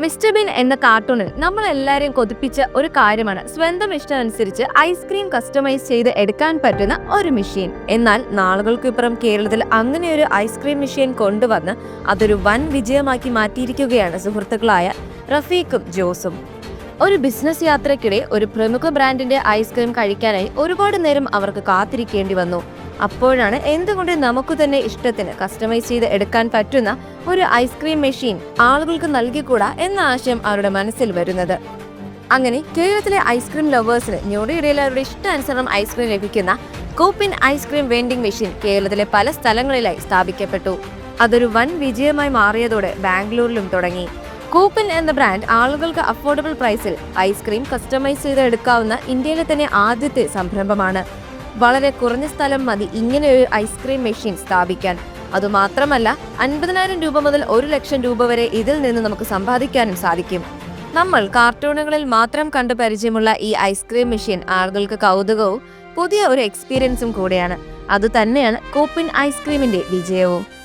Mister bin എന്ന കാർട്ടൂണിൽ നമ്മൾ എല്ലാവരെയും കൊതിപ്പിച്ച ഒരു കാര്യമാണ്. സ്വന്തം ഇഷ്ടം അനുസരിച്ച് ഐസ്ക്രീം കസ്റ്റമൈസ് ചെയ്ത് എടുക്കാൻ പറ്റുന്ന ഒരു മെഷീൻ. എന്നാൽ നാളുകൾക്കിപ്പുറം കേരളത്തിൽ അങ്ങനെ ഒരു ഐസ്ക്രീം മെഷീൻ കൊണ്ടുവന്ന് അതൊരു വൻ വിജയമാക്കി മാറ്റിയിരിക്കുകയാണ് സുഹൃത്തുക്കളായ റഫീഖും ജോസും. ഒരു ബിസിനസ് യാത്രയ്ക്കിടെ ഒരു പ്രമുഖ ബ്രാൻഡിന്റെ ഐസ്ക്രീം കഴിക്കാനായി ഒരുപാട് നേരം അവർക്ക് കാത്തിരിക്കേണ്ടി വന്നു. അപ്പോഴാണ് എന്തുകൊണ്ട് നമുക്ക് തന്നെ ഇഷ്ടത്തിന് കസ്റ്റമൈസ് ചെയ്ത് എടുക്കാൻ പറ്റുന്ന ഒരു ഐസ്ക്രീം മെഷീൻ ആളുകൾക്ക് നൽകിക്കൂടാ എന്ന ആശയം അവരുടെ മനസ്സിൽ വരുന്നത്. അങ്ങനെ കേരളത്തിലെ ഐസ്ക്രീം ലവേഴ്സിന് ഞൊടിയിടയിൽ അവരുടെ ഇഷ്ടാനുസരണം ഐസ്ക്രീം ലഭിക്കുന്ന കൂപ്പിൻ ഐസ്ക്രീം വെൻഡിംഗ് മെഷീൻ കേരളത്തിലെ പല സ്ഥലങ്ങളിലായി സ്ഥാപിക്കപ്പെട്ടു. അതൊരു വൻ വിജയമായി മാറിയതോടെ ബാംഗ്ലൂരിലും തുടങ്ങി. കൂപ്പിൻ എന്ന ബ്രാൻഡ് ആളുകൾക്ക് അഫോർഡബിൾ പ്രൈസിൽ ഐസ്ക്രീം കസ്റ്റമൈസ് ചെയ്ത് എടുക്കാവുന്ന ഇന്ത്യയിലെ തന്നെ ആദ്യത്തെ സംരംഭമാണ്. വളരെ കുറഞ്ഞ സ്ഥലം മതി ഇങ്ങനെ ഒരു ഐസ്ക്രീം മെഷീൻ സ്ഥാപിക്കാൻ. അതുമാത്രമല്ല അൻപതിനായിരം രൂപ മുതൽ ഒരു ലക്ഷം രൂപ വരെ ഇതിൽ നിന്ന് നമുക്ക് സമ്പാദിക്കാനും സാധിക്കും. നമ്മൾ കാർട്ടൂണുകളിൽ മാത്രം കണ്ടു പരിചയമുള്ള ഈ ഐസ്ക്രീം മെഷീൻ ആളുകൾക്ക് കൗതുകവും പുതിയ ഒരു എക്സ്പീരിയൻസും കൂടെയാണ്. അതുതന്നെയാണ് കോപ്പിൻ ഐസ്ക്രീമിന്റെ വിജയവും.